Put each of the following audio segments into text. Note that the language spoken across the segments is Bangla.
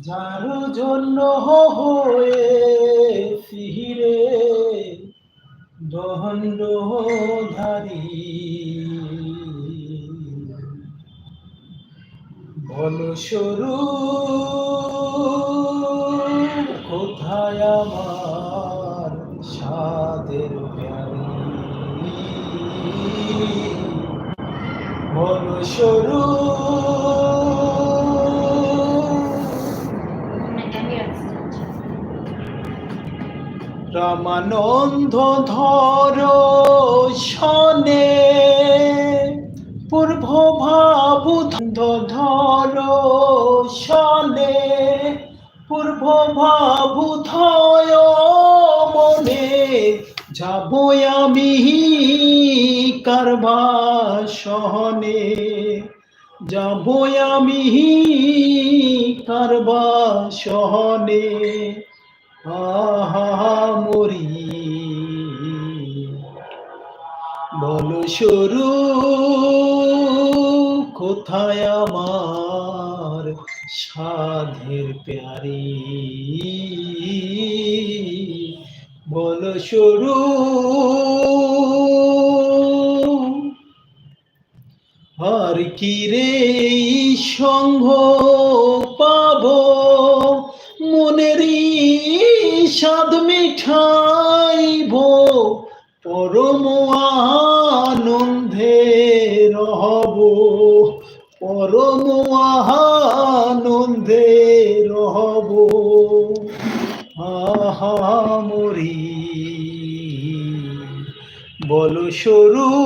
যার জন্য হয়ে ফিরে দণ্ডধারী বল সরু কোথায় আমার সাদের বল সরু রামানন্দ ধর শনে, পূর্ব ভাবু ধর শনে, পূর্ব ভাবু মনে, যাব আমি কারবা সহনে। যাব আমি কারবা সহনে। মরি। বল সরু কোথায় আমার সাধের প্যারি? বল সরু আর কি রে এই সাদ মিঠাইব পরম আনন্দে রহব। পরম আনন্দে রহব। আহা মরি, বল স্বরূপ,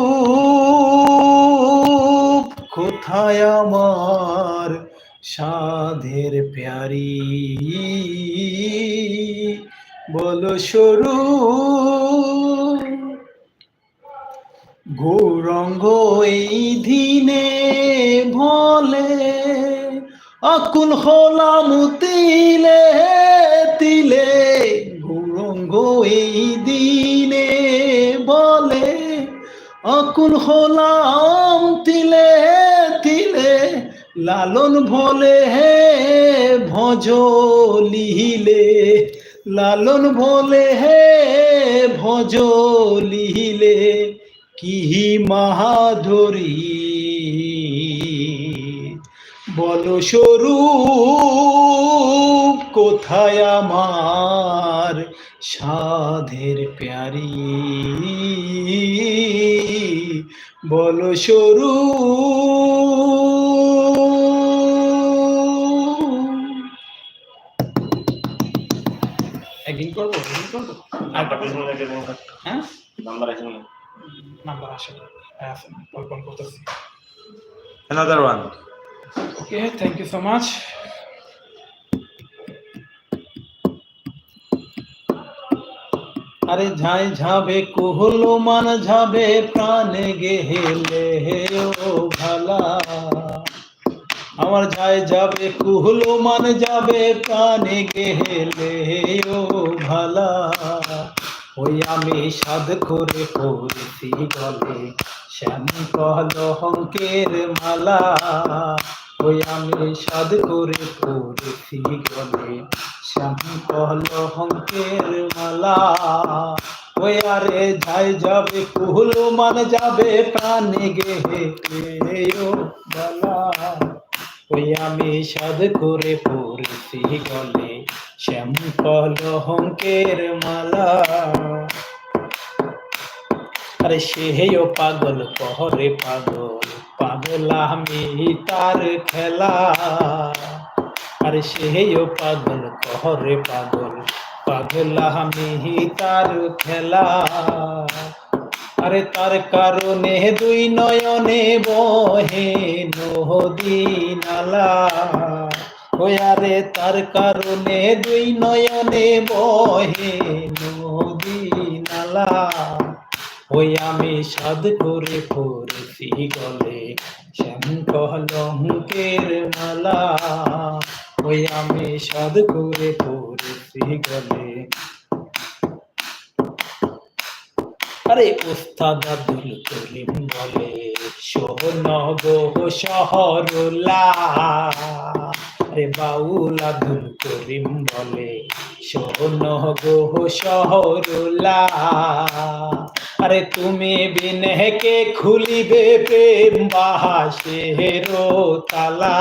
কোথায় আমার সাধের প্যারি? বল স্বরূপ গৌরঙ্গ এই দিনে ভলে আকুল হলাম তিলে তিলে। গৌরঙ্গ এই দিনে বলে আকুল হলাম তিলে তিলে। লালন ভোলে হে ভজ লিহিলে। লালন ভোলে হে ভজ লিহিলে, কি মাহাধরী? বল স্বরূপ, কোথায় আমার সাধের প্যারি? বল স্বরূপ করব? হ্যাঁ? নাম্বার আছে না নাম্বার আসে না। হ্যাঁ, না কল কল করতেছি। Another one. Okay thank you so much আরে ঝাই ঝাবে কুহলো মান ঝাবে প্রাণে গেহেলে হে ও ভালা। আমার যাই যাবে, কুহলো মান যাবে, কানে গেহেলে হে ও ভালা। ওই আমি সাধ করে পড়েছি গলে, শ্যাম কহল হঙ্কের মালা। ওই আমি সাধ করে পড়েছি গলে, শ্যাম কহল হঙ্কের মালা। ওই আরে যাই যাবে, কুহলো মান যাবে প্রাণে গেহে ও বালা ওই আমি সাধ করে পড়েছি গলে শ্যাম কহল মালা। আরে সেহেও পাগল কহরে পাগল পাগল আমি তার খেলা। আরে সেহেও পাগল কহরে পাগল পাগল আমি তার খেলা। আরে তার কারণে দুই নয়নে বহে নদী নালা আরে তার কারণে দুই নয়নে বহে নদী নালা ওই আমি সাদ করে পড়েছি গলে শ্যাম কহলঙ্কের মালা। ওই আমি সাদ করে পড়েছি গলে আরে উস্তাদ আব্দুল করিম বলে সোহনগ শহরলা আরে বাউল আব্দুল করিম বলে শোন গো শহরুলা আরে তুমি বিনহকে খুলিবে প্রেম বাহাসেরো তালা।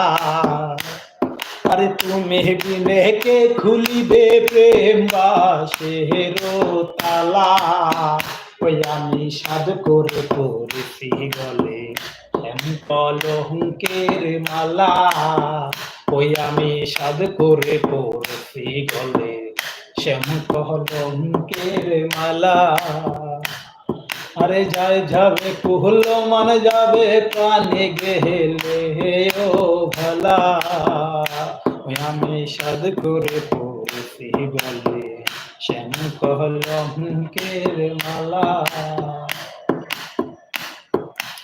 আরে তুমি বিনহকে খুলিবে প্রেম বাসেরো তালা। ওই সাধ করে গলে? মালা। ওই সাধ করে গলে? শ্যাম মালা। আরে যায় যাবে কুহল, মান যাবে প্রাণে গেলে ও ভলা। ওই আমি সাদ করে পড়েছি বলে শ্যাম কলঙ্কের মালা?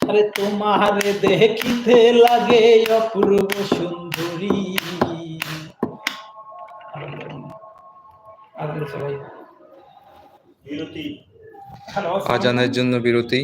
আরে তোমার দেখিতে লাগে অপূর্ব সুন্দরী। আজানের জন্য বিরতি।